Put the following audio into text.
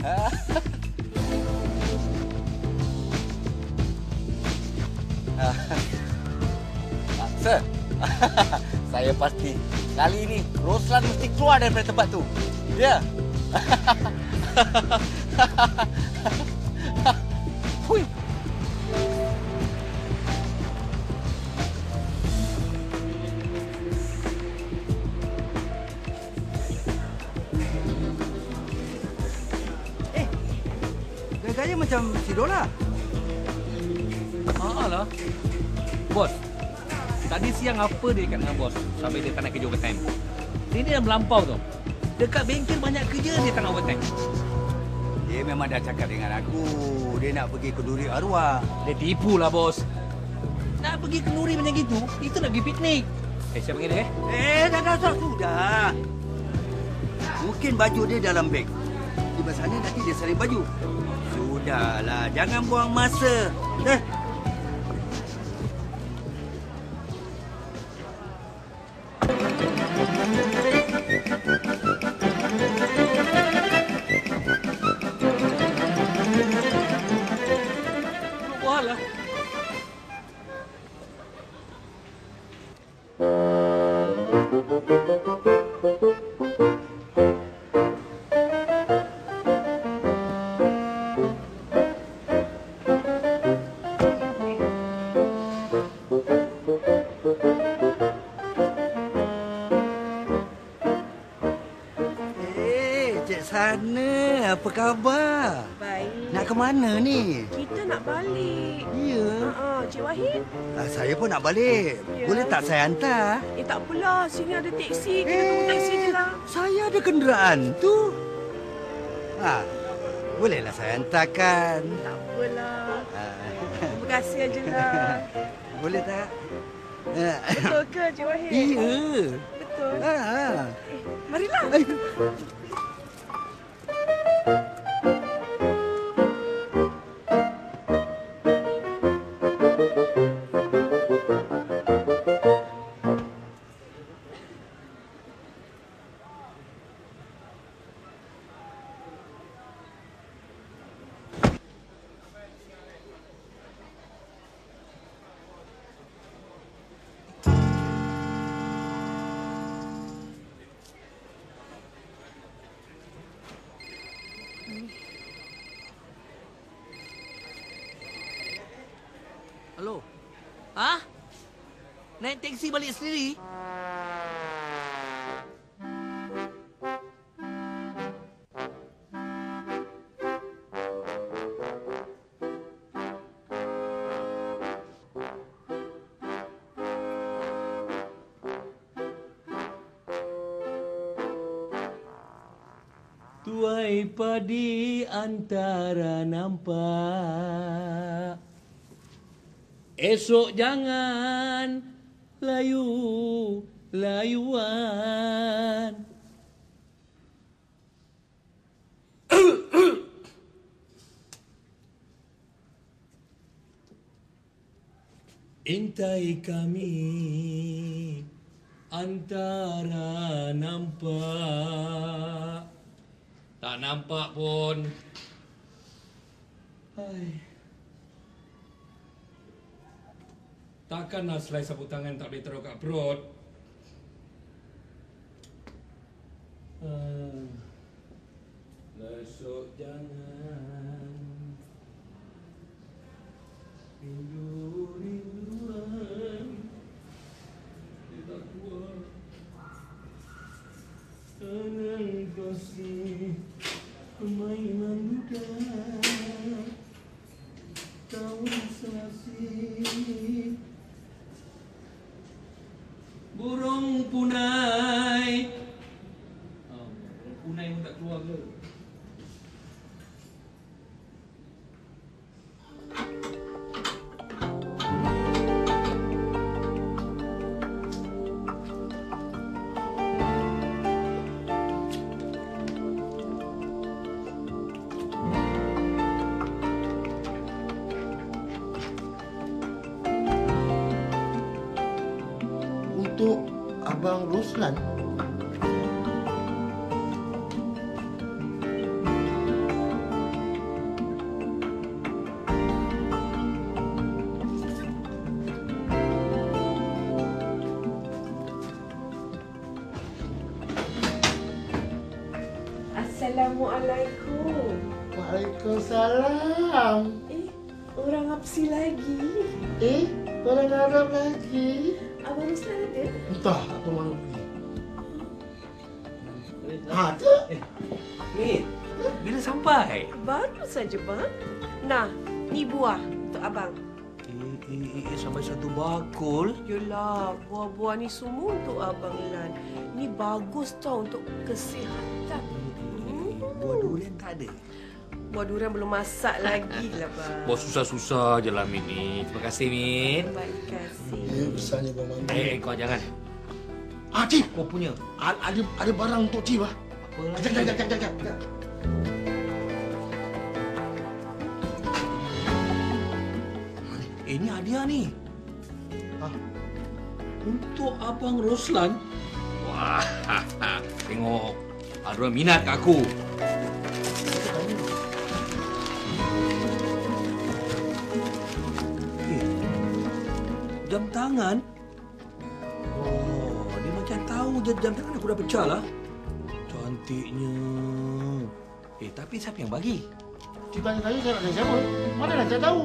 Ah, Sir, saya pasti kali ini Roslan mesti keluar daripada tempat tu. Ya. Hui. Gaya-gaya macam si Dola. Ah lah. Bos, tadi siang apa dia kat dengan bos sampai dia tak nak kerja overtime? Dia ni dah melampau tu. Dekat bengkel banyak kerja dia tak nak overtime. Dia memang dah cakap dengan aku. Dia nak pergi ke duri arwah. Dia tipu lah bos. Nak pergi ke Nuri macam gitu, itu nak pergi piknik. Eh, siapa panggil dia eh? Eh, dah, dah, dah, sudah. Mungkin baju dia dalam beg. Di sana nanti dia saling baju. Sudahlah, jangan buang masa. Eh, Buat lah. Sana, apa khabar? Baik. Nak ke mana ni? Kita nak balik. Ya. Ha, Cik Wahid. Ah, saya pun nak balik. Ya. Boleh tak saya hantar? Eh tak apalah, sini ada teksi. Kita tunggu teksi je lah. Saya ada kenderaan tu. Ha, bolehlah saya hantarkan. Tak apalah. Ah, Terima kasih aje lah. boleh tak? Ah, Betul ke Cik Wahid? Iya. Betul. Ha, ha. Eh, marilah. Hello. Ha? Naik teksi balik sendiri? Tuai padi antara nampak Esok jangan layu layuan. Intai kami antara nampak tak nampak pun. Hai. Takkanlah selai sapu tangan tak boleh taruh kat perut. Ah. Lesok jangan Rindu-rinduan untuk Abang Ruslan. Assalamualaikum. Waalaikumsalam. Eh, orang apsi lagi. Eh, orang Arab lagi. Abang Ruslan ada? Entah apa mahu pergi. Ha, tu. Min, bila sampai? Baru saja, bang. Nah, ni buah untuk abang. Eh, eh, eh, sampai satu bakul. Yolah, buah-buah ni semua untuk abang Lan. Ni bagus tau untuk kesihatan. Hmm. Buah durian tak ada. Buah durian belum masak lagi lah, bang. Bos susah-susah je lah Min ni. Terima kasih Min. Baik kasih. Eh, besarnya Bang Mandi. Eh, eh, kau jangan. Ah, Cip. Kau punya. Ada, ada, ada barang untuk Cip ah. Apa lagi? Jap, jap, jap, jap, jap. Eh, ni hadiah ni. Ha? Untuk Abang Roslan. Wah, tengok. Ada minat kat aku. Jam tangan? Oh, dia macam tahu je jam tangan aku dah pecah lah. Cantiknya. Eh, tapi siapa yang bagi? Cip tanya saya, saya nak tanya siapa? Mana nak saya tahu?